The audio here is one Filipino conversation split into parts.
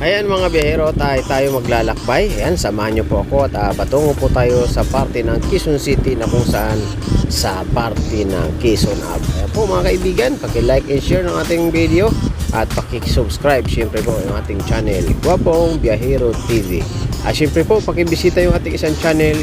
Ayan mga biyahero, tayo, tayo maglalakbay. Ayan, samahan niyo po ako at uh, patungo po tayo sa parte ng Quezon City na kung saan sa parte ng Quezon Ave. Ayan po mga kaibigan, paki-like and share ng ating video at paki-subscribe syempre po yung ating channel, Guwapong Biyahero TV. At syempre po, paki-bisita yung ating isang channel,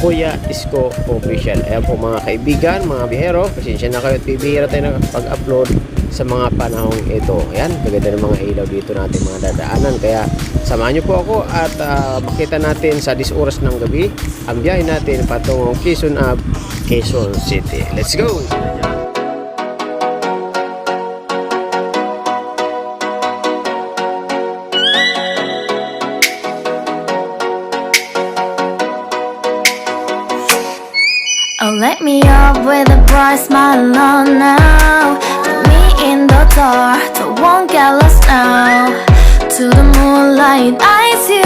Kuya Isko Official. Ayan po mga kaibigan, mga biyahero, pasensya na kayo at bibihira tayo ng pag-upload sa mga panahong ito. Ayan, kaganda ng mga ilaw dito natin mga dadaanan. Kaya samahan niyo po ako at ah, makita natin sa 10 oras ng gabi ang biyahe natin patungong Quezon Ave, Quezon City. Let's go! Oh, let me up with a bright smile on now. The dark, won't get lost now. To the moonlight, eyes you,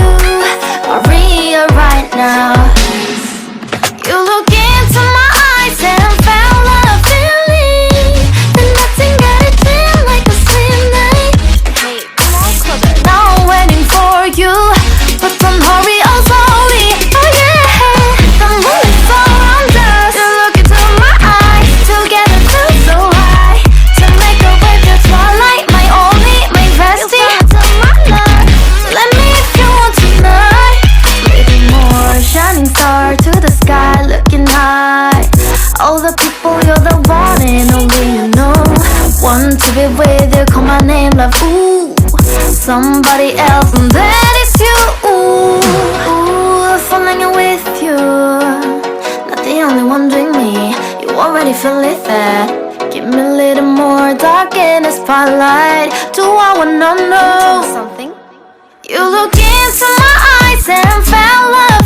Maria right now. You look into my eyes and found a feeling. And nothing got it feel like a slim night. Now waiting for you, but don't hurry, love. Ooh, somebody else, and that is you. Ooh, falling with you. Not the only one doing me. You already feel it there. Give me a little more dark in the spotlight. Do I wanna know something? You look into my eyes and found a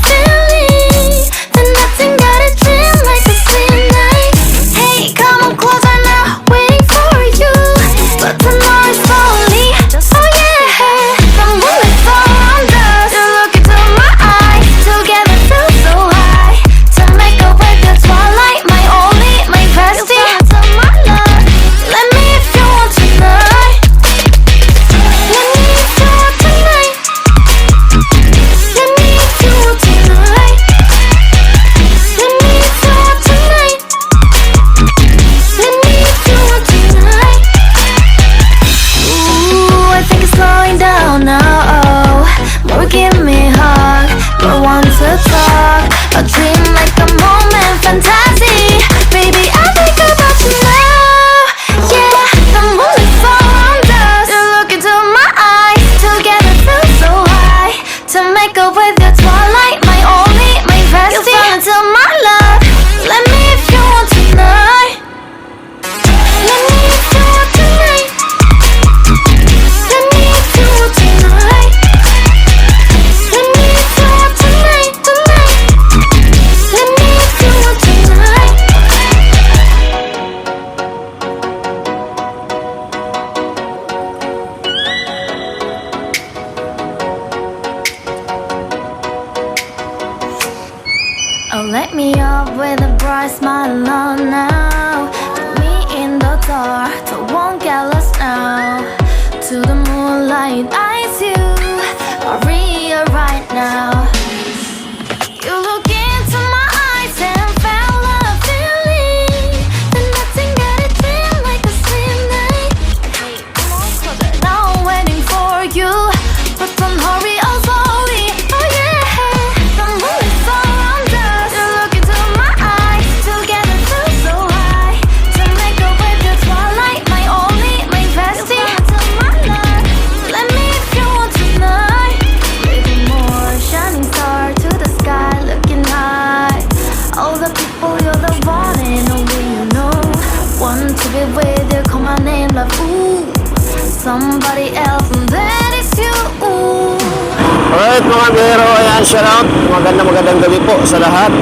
Alright mga biyahero, ayan, shout out. Magandang magandang gabi po sa lahat.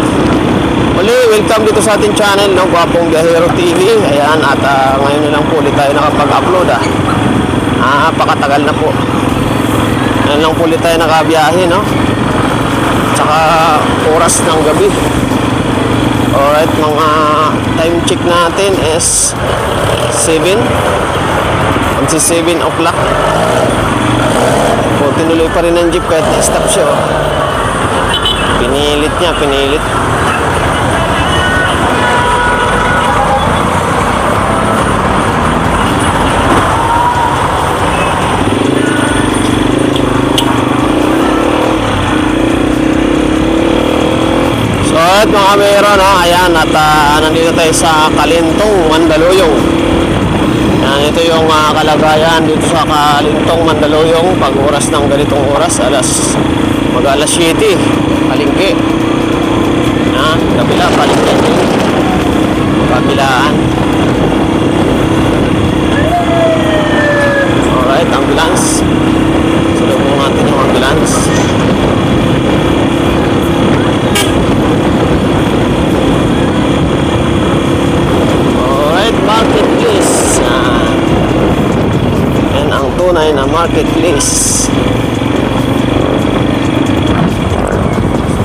Muli, welcome dito sa ating channel, no? Guwapong Biyahero TV. Ayan, at ah, ngayon na lang po ulit tayo nakapag-upload, ah. Ah, pakatagal na po. Ngayon lang po ulit tayo nakabiyahe, no? Tsaka oras ng gabi. Alright, mga time check natin is 7. Magsi 7 o'clock. 14 tinuloy pa rin ng jeep kahit na-stop siya. Oh. Pinilit niya, pinilit. So at mga kamero, no, ayan, at ah, nandito tayo sa Kalintong, Mandaluyong. Ito yung ah, kalagayan dito sa Kalintong, Mandaluyong pag oras ng ganitong oras, alas mag alas 7, palingki. Yan, kabila, palingki. Kabilaan. Alright, ambulance. Sulubong natin yung ambulance. Alright, marketplace. Yan. Yan ang tunay na marketplace.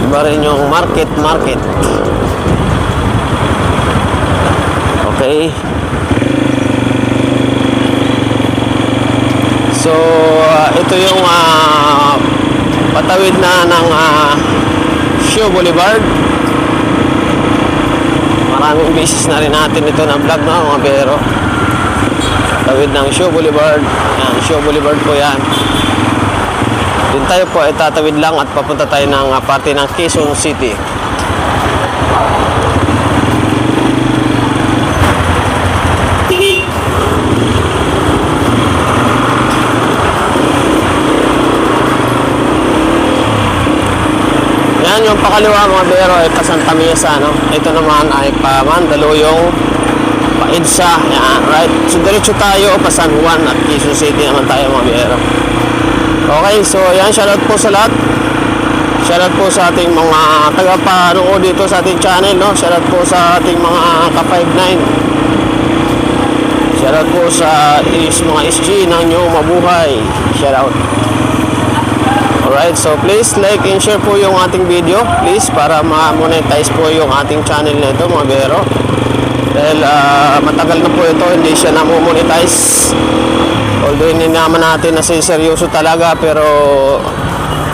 Iba rin yung market market. Okay. So, ah, ito yung ah, patawid na ng uh, Shoe Boulevard. Maraming beses na rin natin ito na vlog na mga bero. Tawid ng Show Boulevard. Yan, Show Boulevard po yan. Doon tayo po ay tatawid lang at papunta tayo ng uh, parte ng Quezon City. Yan yung pakaliwa mga bero ay Kasanta Mesa no. Ito naman ay pa Mandaluyong pa Edsa. Yan, right. So diretso tayo pa San Juan at Quezon City naman tayo mga bero. Okay, so yan shoutout po sa lahat. Shoutout po sa ating mga tagapanood dito sa ating channel no. Shoutout po sa ating mga ka-59. Shoutout po sa is mga SG ng nyo mabuhay. Shoutout. Alright, so please like and share po yung ating video, please, para ma-monetize po yung ating channel na ito, mga bero. Dahil ah, matagal na po ito, hindi siya na-monetize. Although hindi naman natin na seryoso talaga, pero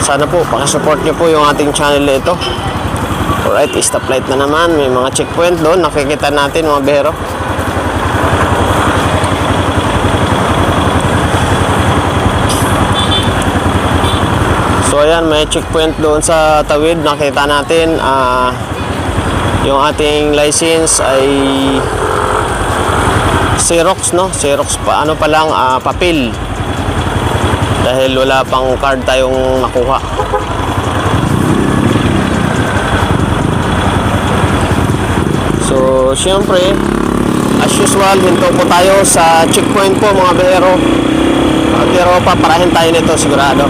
sana po, pakisupport nyo po yung ating channel ito. Alright, stoplight na naman, may mga checkpoint doon, nakikita natin mga bero. So ayan, may checkpoint doon sa tawid. Nakita natin ah yung ating license ay Xerox, no? Xerox pa, ano pa lang, ah, papel. Dahil wala pang card tayong nakuha. So, syempre, as usual, hinto po tayo sa checkpoint po mga bero. Uh, pero paparahin tayo nito sigurado.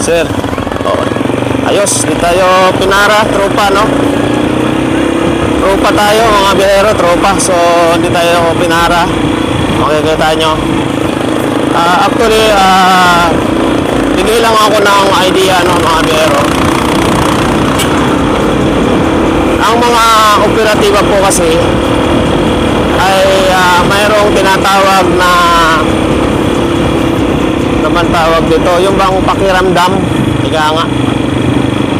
Sir. Ayos, di tayo pinara, tropa, no? Tropa tayo, mga biyahero, tropa. So, hindi tayo pinara. Makikita nyo. Ah, actually, bigay lang ako ng idea, no, mga biyahero. Ang mga operatiba po kasi ay ah, mayroong tinatawag na naman tawag dito, yung bang pakiramdam, higa nga.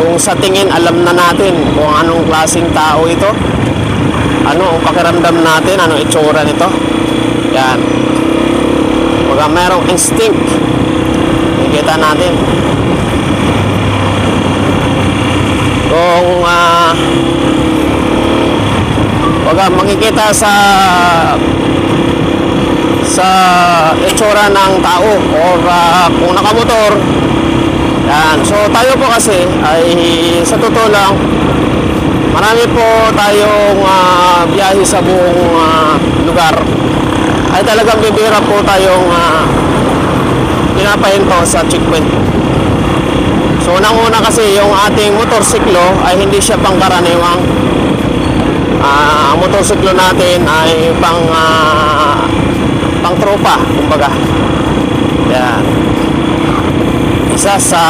Kung sa tingin, alam na natin kung anong klaseng tao ito. Ano ang pakiramdam natin, ano itsura nito. Yan. Pagka merong instinct, nakikita natin. Kung ah pagka makikita sa sa itsura ng tao or ah, kung nakamotor yan so tayo po kasi ay sa totoo lang marami po tayong ah, biyahe sa buong ah, lugar ay talagang bibira po tayong uh, pinapahinto sa checkpoint so unang-una kasi yung ating motorsiklo ay hindi siya pangkaraniwang Ah, ang motorsiklo natin ay pang ah, pang tropa, kumbaga. Yan. Isa sa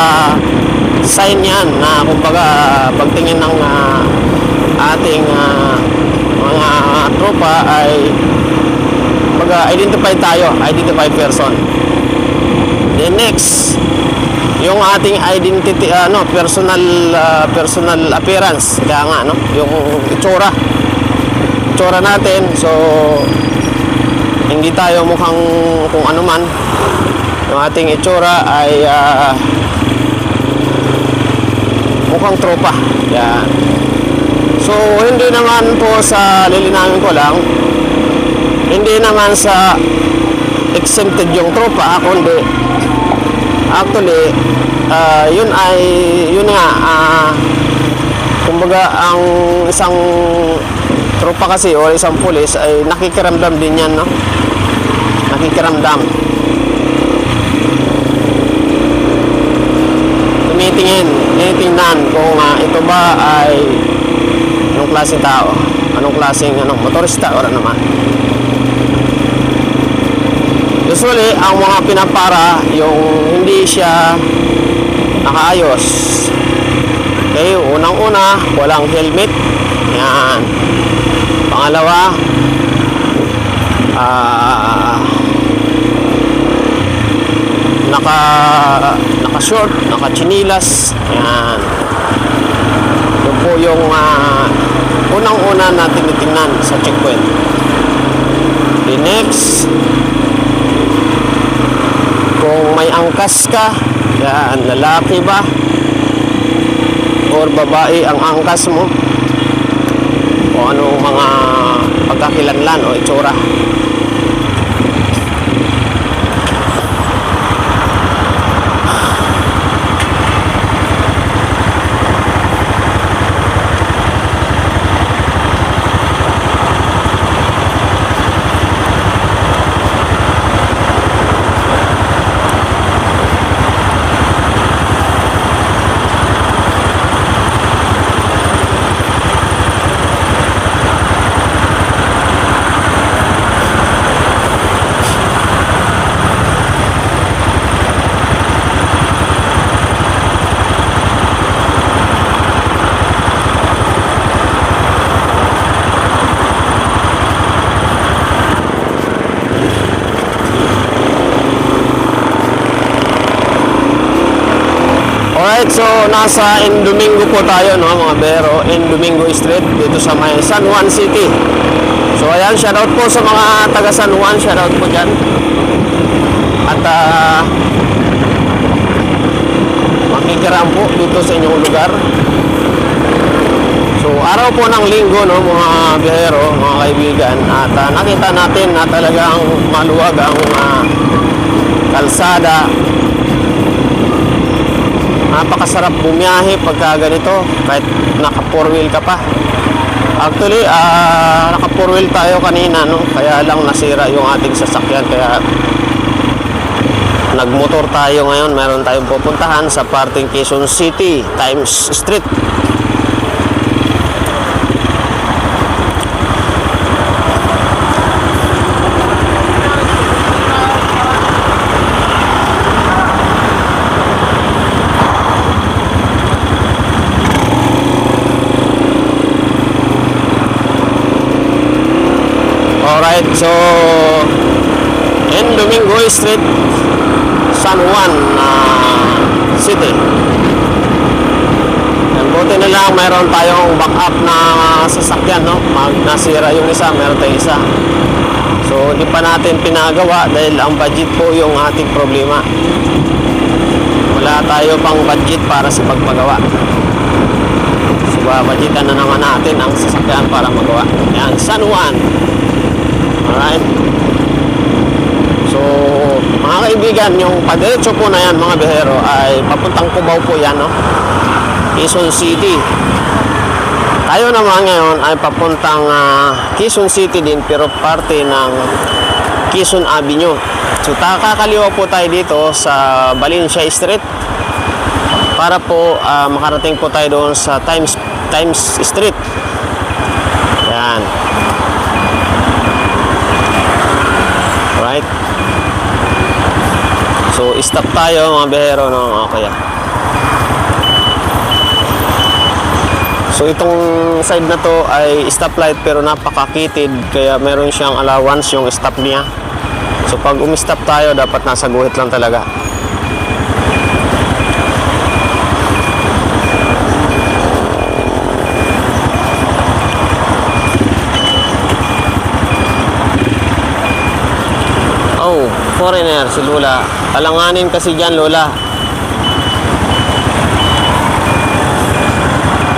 sign yan na kumbaga pagtingin ng ah, ating ah, mga tropa ay kumbaga, identified tayo, identified person. Then next, yung ating identity, ano, personal, ah, personal appearance, kaya nga, no, yung itsura, itsura natin, so, hindi tayo mukhang kung ano man, yung ating itsura ay ah, mukhang tropa. Yan. So, hindi naman po sa lilinawin ko lang, hindi naman sa exempted yung tropa, kundi actually, ah, yun ay, yun nga, ah, kumbaga, ang isang tropa kasi o isang pulis ay nakikiramdam din yan, no? Nakikiramdam. Tumitingin, tinitingnan kung ah, ito ba ay anong klaseng tao, anong klaseng ano, motorista o ano naman. Usually, ang mga pinapara, yung hindi siya nakaayos. Okay, unang-una, walang helmet. Yan. Pangalawa, ah, naka naka short, naka chinilas. Yan. Yun po yung ah, unang-una na tinitingnan sa checkpoint. The next, kung may angkas ka, yan, lalaki ba? Or babae ang angkas mo? O anong mga pagkakilanlan o itsura? Alright, nasa Indomingo po tayo, no, mga bero. Indomingo Street, dito sa may San Juan City. So ayan, shoutout po sa mga taga San Juan, shoutout po dyan. At ah, makikiram po dito sa inyong lugar. So araw po ng linggo, no, mga biyahero, mga kaibigan. At ah, nakita natin na talagang maluwag ang ah, kalsada napakasarap bumiyahe pagka ganito. Kahit naka four wheel ka pa. Actually ah naka four wheel tayo kanina no? Kaya lang nasira yung ating sasakyan. Kaya nagmotor tayo ngayon. Meron tayong pupuntahan sa parting Quezon City Times Street Alright, so in Domingo Street, San Juan ah, City. Yan, buti na lang mayroon tayong backup na sasakyan, no? Mag nasira yung isa, meron tayong isa. So, hindi pa natin pinagawa dahil ang budget po yung ating problema. Wala tayo pang budget para sa pagpagawa. Babudgetan na naman natin ang sasakyan para magawa. Yan, San Juan. Alright? So, mga kaibigan, yung padiretso po na yan, mga bihero, ay papuntang Cubao po yan, no? Quezon City. Tayo naman ngayon ay papuntang ah, Quezon City din, pero parte ng Quezon Avenue. So, kakaliwa po tayo dito sa Valencia Street para po ah, makarating po tayo doon sa Times Times Street. Yan. Right? So, stop tayo mga behero no? Okay. ah. So itong side na to ay stoplight pero napakakitid kaya meron siyang allowance yung stop niya. So pag umistop tayo dapat nasa guhit lang talaga. Oh, foreigner si Lola. Alanganin kasi dyan, Lola.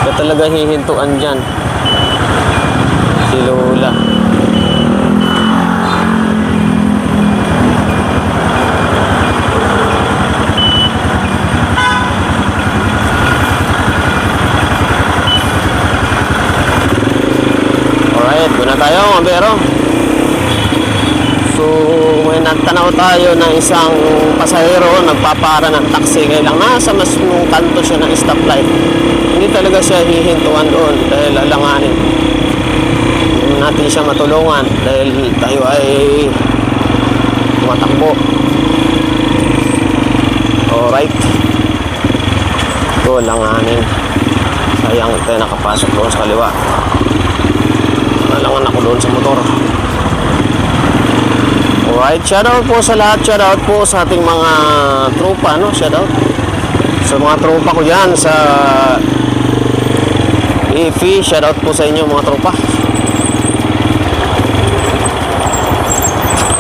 Ka talaga hihintuan dyan. Si Lola. Alright, doon na tayo mga bero. So, may nagtanaw tayo ng isang pasahero, nagpapara ng taxi, kaya lang nasa mas kanto siya ng stoplight. Hindi talaga siya hihintuan doon dahil alanganin. Hindi natin siya matulungan dahil tayo ay tumatakbo. Alright. So, alanganin. Sayang tayo nakapasok doon sa kaliwa. Alangan ako doon sa motor. Alright, shoutout po sa lahat. Shoutout po sa ating mga tropa, no? Shoutout. Sa mga tropa ko dyan sa IFI, shoutout po sa inyo mga tropa.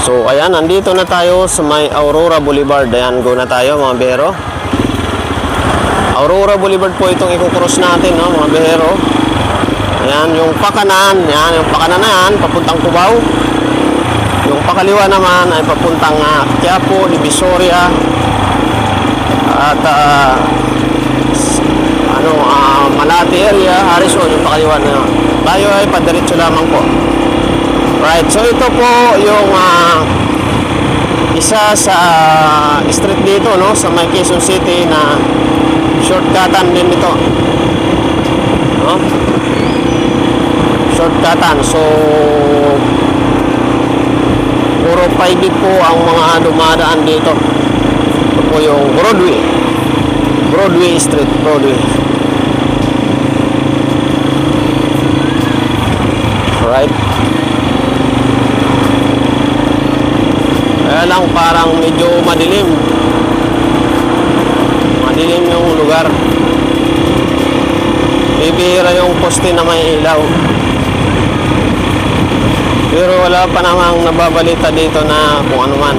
So, ayan, nandito na tayo sa may Aurora Boulevard. Ayan, go na tayo mga bero. Aurora Boulevard po itong ikukross natin, no, mga bero. Ayan, yung pakanan, yan, yung pakanan na yan, papuntang Cubao. Yung pakaliwa naman ay papuntang uh, Quiapo, Divisoria at s- ano, ah, Malate area, Harrison, yung pakaliwa na yun. Tayo ay padiretso lamang po. Right, so ito po yung ah, isa sa street dito, no, sa may Quezon City na shortcutan din ito. No? Shortcutan. So, puro private po ang mga dumadaan dito. Ito po yung Broadway. Broadway Street, Broadway. Alright. Kaya lang parang medyo madilim. Madilim yung lugar. Bibihira yung poste na may ilaw. Pero wala pa namang nababalita dito na kung ano man.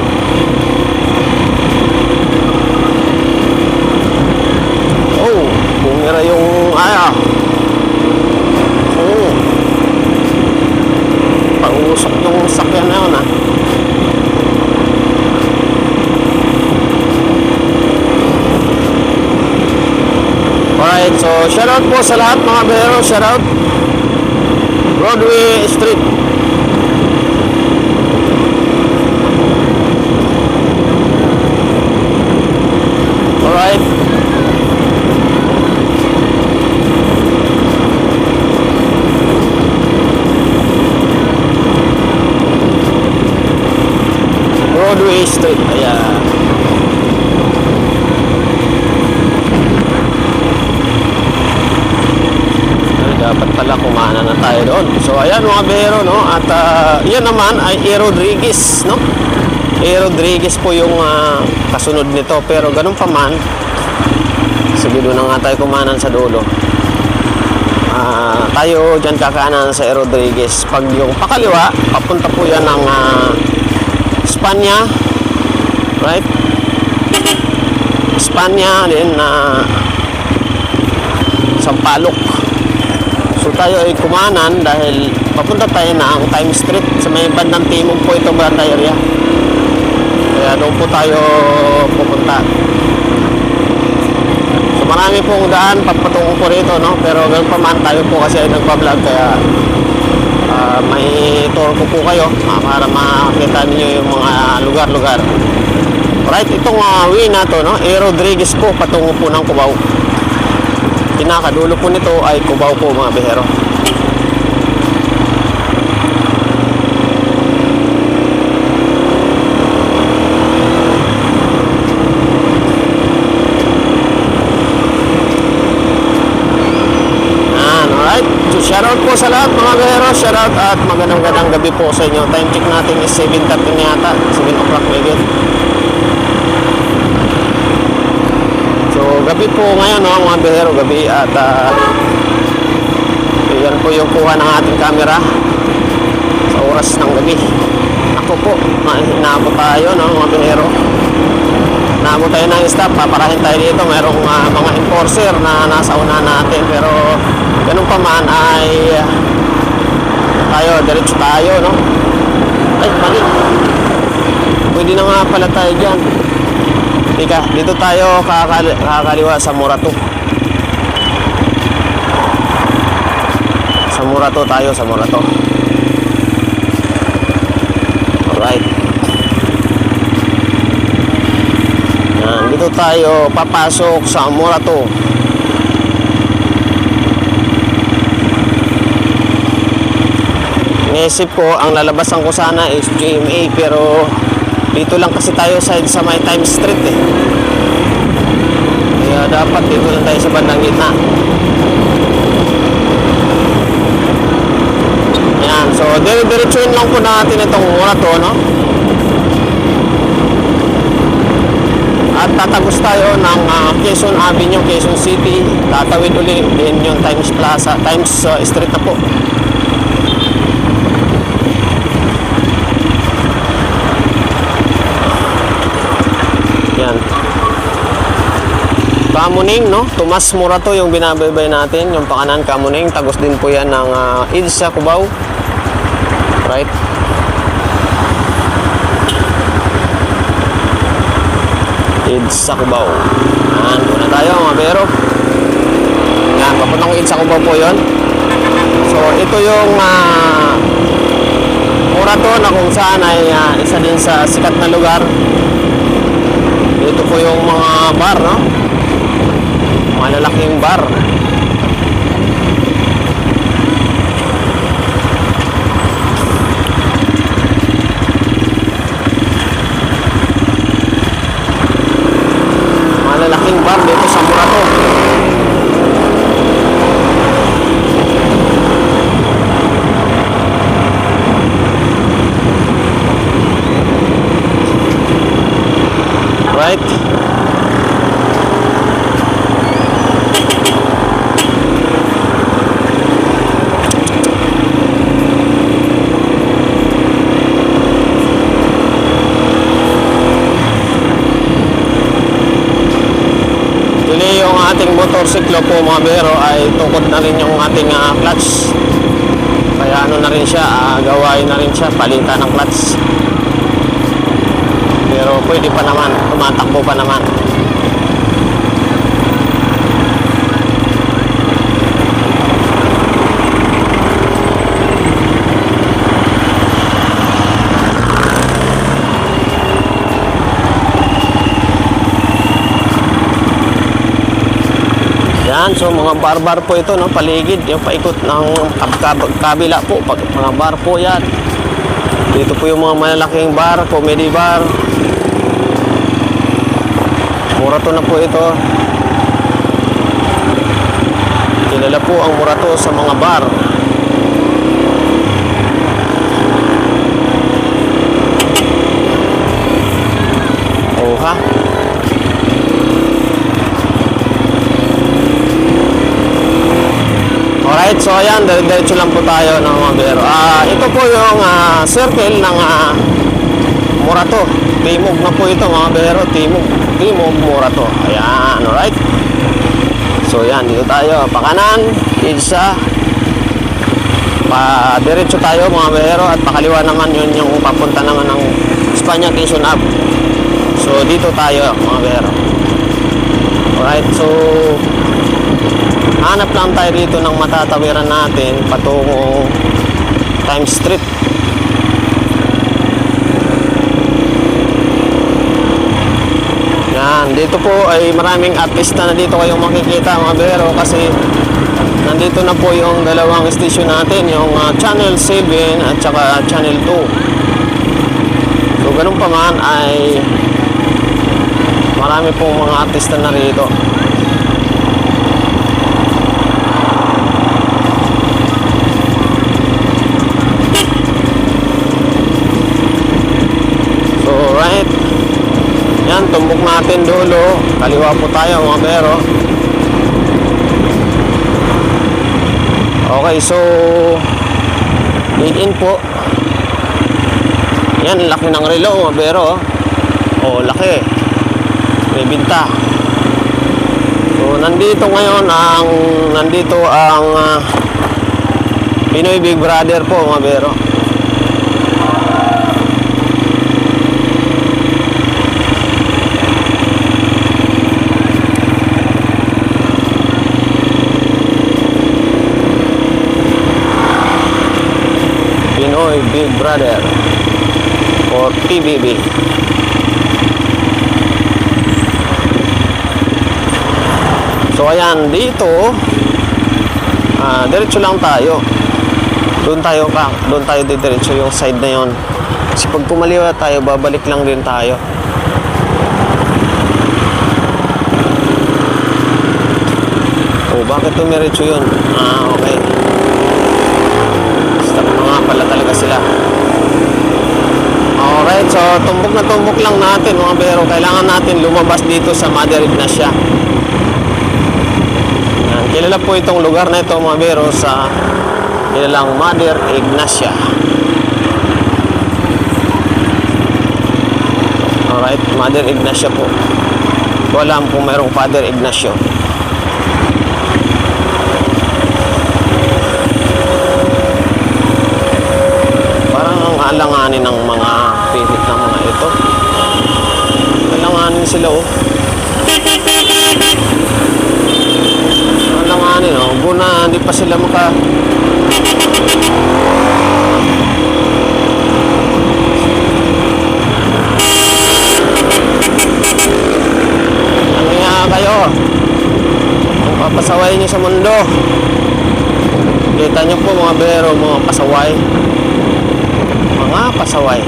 Oh, bumira yung aya. Oh. Pangusok yung sakyan na yun ah. Alright, so shoutout po sa lahat mga bero, shoutout. Broadway Street. Alright. Broadway Street. Ayan. Ay, dapat pala kumana na tayo doon. So ayan mga bero no at ah, yan naman ay E. Rodriguez no. E. Rodriguez po yung ah, kasunod nito pero ganun pa man sige doon na nga tayo kumanan sa dulo. Ah, tayo dyan kakanan sa E. Rodriguez. Pag yung pakaliwa, papunta po yan ng ah, Espanya. Right? Espanya din na Sampaloc. So tayo ay kumanan dahil papunta tayo na ang Time Street sa may bandang timog po ito banda area. Kaya doon po tayo pupunta. So marami pong daan papatungo po rito no pero ganun pa man tayo po kasi ay nagpa-vlog kaya ah, may tour ko po kayo ah, para makita niyo yung mga lugar-lugar. Right, itong uh, way na to, no? E. Rodriguez po, patungo po ng Cubao. Pinakadulo po nito ay Cubao po mga behero. Ah, shoutout po sa lahat mga gahero. Shoutout at magandang magandang gabi po sa inyo. Time check natin is 7.30 na yata. 7 o'clock maybe. So, gabi po ngayon, no, mga bihero, gabi at ah, yan po yung kuha ng ating camera sa oras ng gabi. Ako po, naabot tayo, no, mga bihero. Naabot tayo ng stop, paparahin tayo dito. Merong ah, mga enforcer na nasa una natin, pero ganun pa man ay ah, tayo, diretso tayo, no? Ay, mali. Pwede na nga pala tayo dyan. Tika, dito tayo kakali, kakaliwa sa Murato. Sa Murato tayo, sa Murato. Alright. Yan, dito tayo papasok sa Murato. Inisip ko, ang lalabasan ko sana is GMA pero dito lang kasi tayo side sa may Times Street eh. Kaya dapat dito lang tayo sa bandang gitna. Yan, so dire-diretsuin lang po natin itong mura to, no? At tatagos tayo ng ah, Quezon Avenue, Quezon City. Tatawid uli din yung Times Plaza, Times ah, Street na po. Yan. Kamuning, no? Tomas Morato yung binabaybay natin. Yung pakanan Kamuning. Tagos din po yan ng uh, Idsa, Cubao. Right? Idsa, Cubao. Yan. Na tayo, mga bero. Yan. Papuntang Idsa, Cubao po yon. So, ito yung uh, Morato na kung saan ay ah, isa din sa sikat na lugar ito po yung mga bar, no? Malalaking bar. Malalaking bar dito sa Murato. Right? Tuloy yung ating motorsiklo po mga bero ay tukod na rin yung ating ah, clutch. Kaya ano na rin siya, ah, gawain na rin siya, palitan ng clutch. Pero pwede pa naman, tumatakbo pa naman. Yan, so mga bar-bar po ito, no, paligid, yung paikot ng kab- kab- kabila po, pag, mga bar po yan. Dito po yung mga malalaking bar, comedy bar. Murato na po ito. Kilala po ang Murato sa mga bar. Oh ha? Alright, so ayan, dire-diretso lang po tayo ng mga bero. Ah, ito po yung ah, circle ng ah, Murato. Timog na po ito mga bero. Timog, Timog Murato. Ayan, alright. So yan, dito tayo. Pakanan, Idsa. Pa diretso tayo mga bero at pakaliwa naman yun yung papunta naman ng Espanya Quezon Ave. So dito tayo mga bero. Alright, so hanap lang tayo dito ng matatawiran natin patungong Times Street. Yan, dito po ay maraming artista na dito kayong makikita mga bero kasi nandito na po yung dalawang station natin, yung ah, Channel 7 at saka Channel 2. So ganun pa man ay marami pong mga artista na rito. Ayan, tumbok natin dulo. Kaliwa po tayo mga bero. Okay, so lead in po. Yan, laki ng relo mga bero. Oh, laki. May binta. So, nandito ngayon ang nandito ang ah, Pinoy Big Brother po mga bero. Pinoy Big Brother or PBB. So ayan, dito ah diretso lang tayo. Doon tayo ka, doon tayo diretso yung side na yon. Kasi pag kumaliwa tayo, babalik lang din tayo. Oh, bakit tumiretso yun? Ah, okay. Stop na nga pala talaga sila. Alright, so tumbok na tumbok lang natin mga bero. Kailangan natin lumabas dito sa Mother Ignacia. Yan, kilala po itong lugar na ito mga bero sa kilalang Mother Ignacia. Alright, Mother Ignacia po. Ko alam kung mayroong Father Ignacio. Parang ang alanganin ng mga pilit ng mga ito. Alanganin sila oh. Alanganin oh. Buna, hindi pa sila maka... Ano nga kayo? Kung papasaway niyo sa mundo. Kita niyo po mga bero, mga pasaway mga pasaway.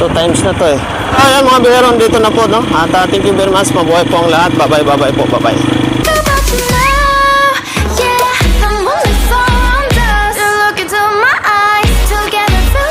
Two times na to eh. Ayan mga biheron, dito na po no. At uh, thank you very much. Mabuhay po ang lahat. Bye, bye bye po, bye bye.